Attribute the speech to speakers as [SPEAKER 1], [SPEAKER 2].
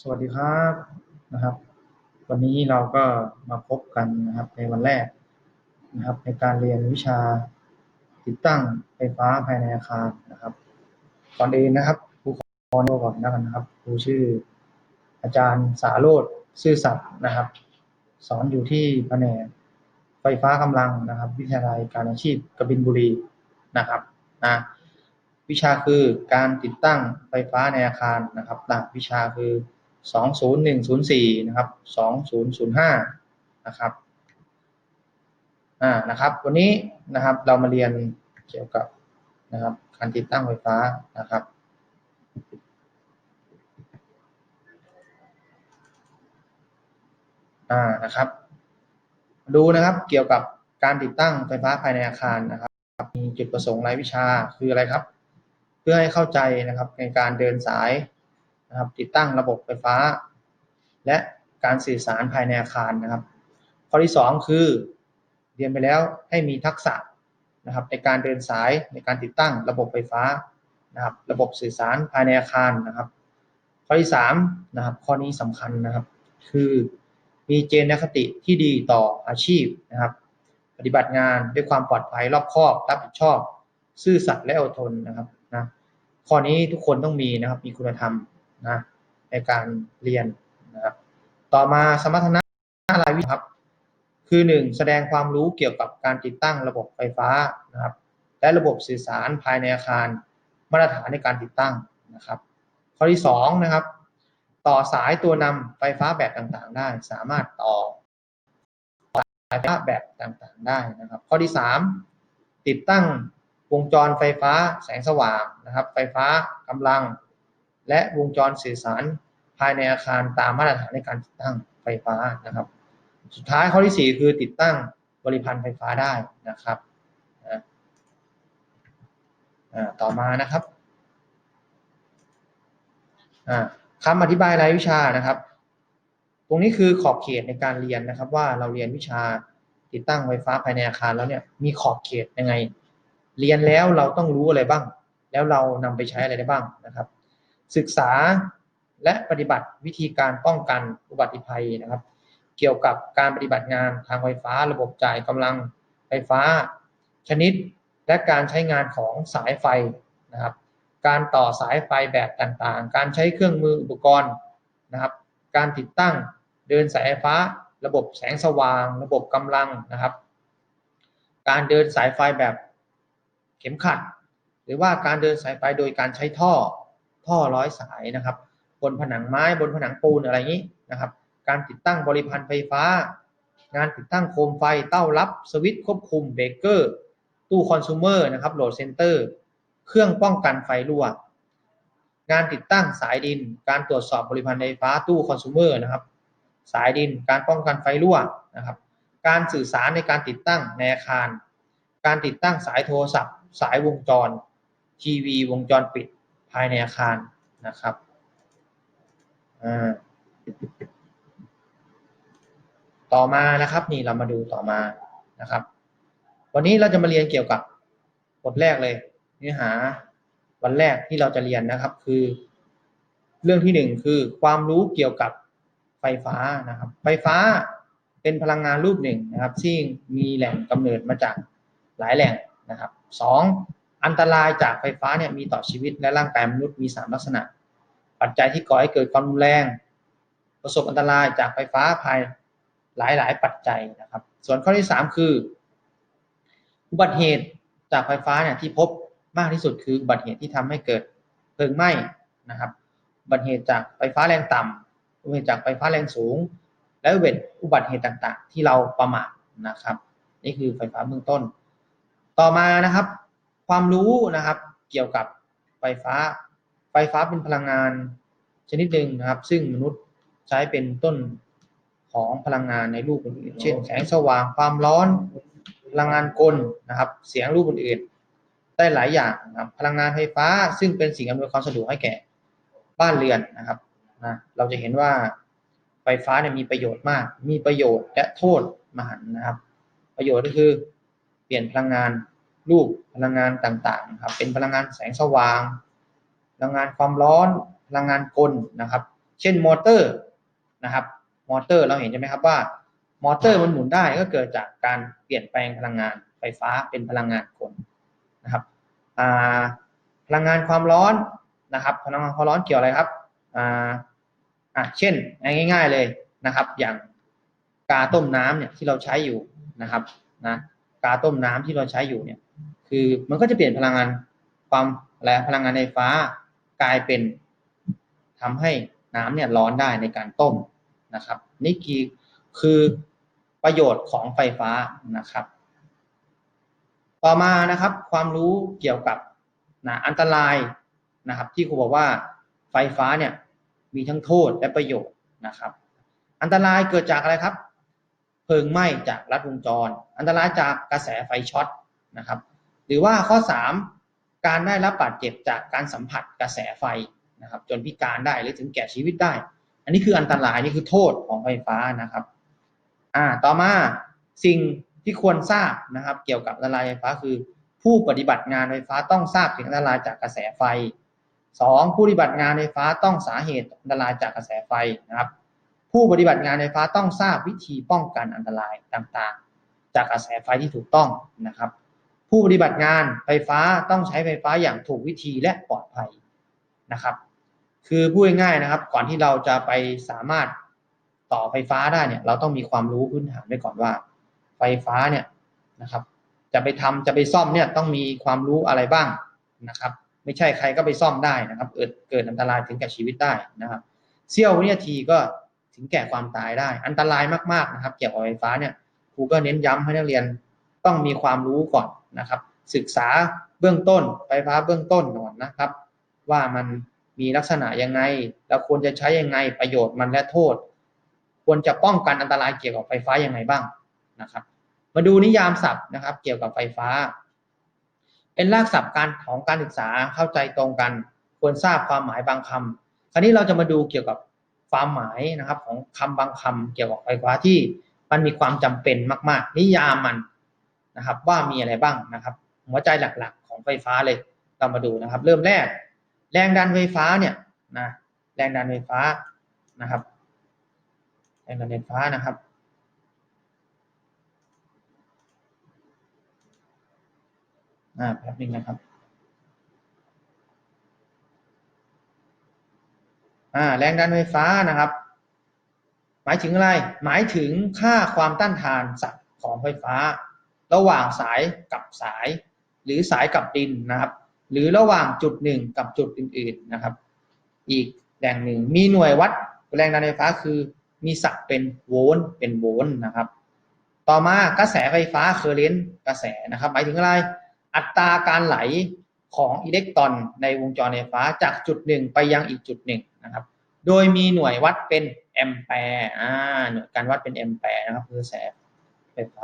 [SPEAKER 1] สวัสดีครับนะครับ วันนี้เราก็มาพบกันนะครับในวันแรกนะครับ ในการเรียนวิชาติดตั้งไฟฟ้าภายในอาคารนะครับก่อนอื่นนะครับครูขอโนก่อนนะครับครูชื่อ อาจารย์สาโรธซื่อสัตย์นะครับ สอนอยู่ที่แผนกไฟฟ้ากำลังนะครับ วิทยาลัยการอาชีพกบินบุรีนะครับนะวิชาคือการติดตั้งไฟฟ้าในอาคารนะครับหลักวิชาคือ 20104 นะครับ 2005 นะครับอ่านะครับ วันนี้นะครับเรามาเรียนเกี่ยวกับนะครับการติดตั้งไฟฟ้านะครับอ่านะครับ ดูนะครับเกี่ยวกับการติดตั้งไฟฟ้าภายในอาคารนะครับ มีจุดประสงค์รายวิชาคืออะไรครับ เพื่อให้เข้าใจนะครับในการเดินสาย นะครับ ติดตั้งระบบไฟฟ้า และการสื่อสารภายในอาคารนะครับ ข้อที่ 2 คือ เรียนไปแล้วให้มีทักษะนะครับ ในการเดินสายในการติดตั้งระบบไฟฟ้านะครับ ระบบสื่อสารภายในอาคารนะครับ ข้อที่3นะครับ ข้อนี้สำคัญนะครับ คือมีเจนคติที่ดีต่ออาชีพนะครับ ปฏิบัติงานด้วยความปลอดภัยรอบคอบ รับผิดชอบ ซื่อสัตย์และอดทนนะครับนะข้อนี้ทุกคนต้องมีนะครับ มีคุณธรรม นะในการเรียนนะครับต่อมาสมรรถนะรายวิชาครับ คือหนึ่งแสดงความรู้เกี่ยวกับการติดตั้งระบบไฟฟ้านะครับและระบบสื่อสารภายในอาคารมาตรฐานในการติดตั้งนะครับ ข้อที่สองนะครับ ต่อสายตัวนำไฟฟ้าแบบต่างๆ ได้ สามารถต่อสายไฟฟ้าแบบต่างๆ ได้นะครับ ข้อที่สามติดตั้งวงจรไฟฟ้าแสงสว่างนะครับ ไฟฟ้ากำลัง และวงจรสื่อสารภายในอาคารตามมาตรฐานในการติดตั้งไฟฟ้านะครับ สุดท้ายข้อที่สี่คือติดตั้งบริพันธ์ไฟฟ้าได้นะครับต่อมานะครับคำอธิบายรายวิชานะครับ ตรงนี้คือขอบเขตในการเรียนนะครับ ว่าเราเรียนวิชาติดตั้งไฟฟ้าภายในอาคารแล้วเนี่ยมีขอบเขตยังไง เรียนแล้วเราต้องรู้อะไรบ้าง แล้วเรานำไปใช้อะไรได้บ้างนะครับ ศึกษาและปฏิบัติวิธีการป้องกันอุบัติภัยนะครับ เกี่ยวกับการปฏิบัติงานทางไฟฟ้า ระบบจ่ายกำลังไฟฟ้า ชนิดและการใช้งานของสายไฟนะครับ การต่อสายไฟแบบต่างๆ การใช้เครื่องมืออุปกรณ์นะครับ การติดตั้งเดินสายไฟฟ้า ระบบแสงสว่าง ระบบกำลังนะครับ การเดินสายไฟแบบเข็มขัด หรือว่าการเดินสายไฟโดยการใช้ท่อ ท่อร้อยสายนะครับ บนผนังไม้บนผนังปูนอะไรอย่างนี้นะครับ การติดตั้งบริพันธ์ไฟฟ้า งานติดตั้งโคมไฟเต้ารับสวิตช์ควบคุมเบรกเกอร์ตู้คอน sumer นะครับโหลดเซนเตอร์เครื่องป้องกันไฟรั่วงานติดตั้งสายดิน การตรวจสอบบริพันธ์ไฟฟ้าตู้คอน sumer นะครับ สายดินการป้องกันไฟรั่วนะครับ การสื่อสารในการติดตั้งในอาคาร การติดตั้งสายโทรศัพท์ สายวงจร ทีวีวงจรปิด ภายในอาคารนะครับต่อมานะครับนี่เรามาดูต่อมานะครับ วันนี้เราจะมาเรียนเกี่ยวกับบทแรกเลย เนื้อหาวันแรกที่เราจะเรียนนะครับ คือ เรื่องที่หนึ่งคือความรู้เกี่ยวกับไฟฟ้านะครับ ไฟฟ้าเป็นพลังงานรูปหนึ่งนะครับที่มีแหล่งกำเนิดมาจากหลายแหล่งนะครับสอง อันตรายจากไฟฟ้าเนี่ยมีต่อชีวิตและร่างกายมนุษย์มี 3 ลักษณะ ปัจจัยที่ก่อให้เกิดความรุนแรง ประสบอันตรายจากไฟฟ้าภายหลายหลายปัจจัยนะครับ ส่วนข้อที่ 3 คือ อุบัติเหตุจากไฟฟ้าเนี่ยที่พบมากที่สุดคืออุบัติเหตุที่ทำให้เกิดเพลิงไหม้นะครับอุบัติเหตุจากไฟฟ้าแรงต่ำอุบัติเหตุจากไฟฟ้าแรงสูง และอุบัติเหตุต่างๆ ที่เราประมาทนะครับ นี่คือไฟฟ้าเบื้องต้น ต่อมานะครับ ความรู้นะครับ เกี่ยวกับไฟฟ้า ไฟฟ้าเป็นพลังงานชนิดหนึ่งนะครับ ซึ่งมนุษย์ใช้เป็นต้นของพลังงานในรูปอื่นๆเช่น แสงสว่างความร้อน พลังงานกลนะครับ เสียงรูปอื่นๆได้หลายอย่างนะครับ พลังงานไฟฟ้า ซึ่งเป็นสิ่งอำนวยความสะดวกให้แก่บ้านเรือนนะครับนะเราจะเห็นว่าไฟฟ้าเนี่ยมีประโยชน์มาก มีประโยชน์และโทษมหันนะครับ ประโยชน์ก็คือเปลี่ยนพลังงาน รูปพลังงานต่างๆครับเป็นพลังงานแสงสว่าง พลังงานความร้อน พลังงานกลนะครับ เช่นมอเตอร์นะครับ มอเตอร์เราเห็นใช่ไหมครับว่า มอเตอร์มันหมุนได้ก็เกิดจากการเปลี่ยนแปลงพลังงานไฟฟ้าเป็นพลังงานกลนะครับพลังงานความร้อนนะครับ พลังงานความร้อนเกี่ยวอะไรครับอ่าเช่นง่าย ๆเลยนะครับ อย่างกาต้มน้ำเนี่ยที่เราใช้อยู่นะครับนะกาต้มน้ำที่เราใช้อยู่เนี่ย คือมันก็จะเปลี่ยนพลังงานความอะพลังงานไฟฟ้ากลายเป็นทำให้น้ำเนี่ยร้อนได้ในการต้มนะครับ นี่คือคือประโยชน์ของไฟฟ้านะครับ ต่อมานะครับความรู้เกี่ยวกับนะอันตรายนะครับ ที่ครูบอกว่าไฟฟ้าเนี่ยมีทั้งโทษและประโยชน์นะครับ อันตรายเกิดจากอะไรครับ เพลิงไหม้จากรัดวงจร อันตรายจากกระแสไฟช็อต นะครับ หรือว่าข้อ 3 การได้รับบาดเจ็บจากการสัมผัสกระแสไฟนะครับ จนพิการได้หรือถึงแก่ชีวิตได้ อันนี้คืออันตรายนี่คือโทษของไฟฟ้านะครับอ่าต่อมาสิ่งที่ควรทราบนะครับ เกี่ยวกับอันตรายไฟฟ้าคือ ผู้ปฏิบัติงานไฟฟ้าต้องทราบถึงอันตรายจากกระแสไฟสองผู้ปฏิบัติงานไฟฟ้าต้องสาเหตุอันตรายจากกระแสไฟนะครับ ผู้ปฏิบัติงานไฟฟ้าต้องทราบวิธีป้องกันอันตรายต่างๆ จากกระแสไฟที่ถูกต้องนะครับ ผู้ปฏิบัติงานไฟฟ้าต้องใช้ไฟฟ้าอย่างถูกวิธีและปลอดภัยนะครับ คือพูดง่ายๆนะครับ ก่อนที่เราจะไปสามารถต่อไฟฟ้าได้เนี่ยเราต้องมีความรู้พื้นฐานไว้ก่อนว่า ไฟฟ้าเนี่ยนะครับ จะไปทำจะไปซ่อมเนี่ยต้องมีความรู้อะไรบ้างนะครับ ไม่ใช่ใครก็ไปซ่อมได้นะครับ เกิดเกิดอันตรายถึงแก่ชีวิตได้นะครับเสี้ยววินาทีก็ถึงแก่ความตายได้ อันตรายมากๆนะครับ เกี่ยวกับไฟฟ้าเนี่ยครูก็เน้นย้ำให้นักเรียน ต้องมีความรู้ก่อนนะครับ ศึกษาเบื้องต้นไฟฟ้าเบื้องต้นก่อนนะครับ ว่ามันมีลักษณะยังไง แล้วควรจะใช้ยังไงประโยชน์มันและโทษ ควรจะป้องกันอันตรายเกี่ยวกับไฟฟ้ายังไงบ้างนะครับ มาดูนิยามศัพท์นะครับ เกี่ยวกับไฟฟ้า เป็นรากศัพท์การของการศึกษาเข้าใจตรงกัน ควรทราบความหมายบางคำคราวนี้เราจะมาดูเกี่ยวกับความหมายนะครับของคำบางคำเกี่ยวกับไฟฟ้าที่มันมีความจำเป็นมาก ๆ นิยามมัน นะครับ ว่ามีอะไรบ้างนะครับ หัวใจหลักๆ ของไฟฟ้าเลยเรามาดูนะครับ เริ่มแรก แรงดันไฟฟ้าเนี่ยนะแรงดันไฟฟ้านะครับ แรงดันไฟฟ้านะครับอ่าแป๊บนึงนะครับอ่าแรงดันไฟฟ้านะครับ หมายถึงอะไร หมายถึงค่าความต้านทานสัตว์ของไฟฟ้า ระหว่างสายกับสาย หรือสายกับดินนะครับ หรือระหว่างจุดหนึ่งกับจุดอื่น ๆนะครับ อีกแรงหนึ่งมีหน่วยวัดแรงดันไฟฟ้าคือ มีศักดิ์เป็นโวลต์เป็นโวลต์นะครับ ต่อมากระแสไฟฟ้าเคอร์เรนต์กระแสนะครับ หมายถึงอะไร อัตราการไหลของอิเล็กตรอนในวงจรไฟฟ้าจากจุดหนึ่งไปยังอีกจุดหนึ่งนะครับ โดยมีหน่วยวัดเป็นแอมแปร์หน่วยการวัดเป็นแอมแปร์นะครับคือกระแสไฟฟ้า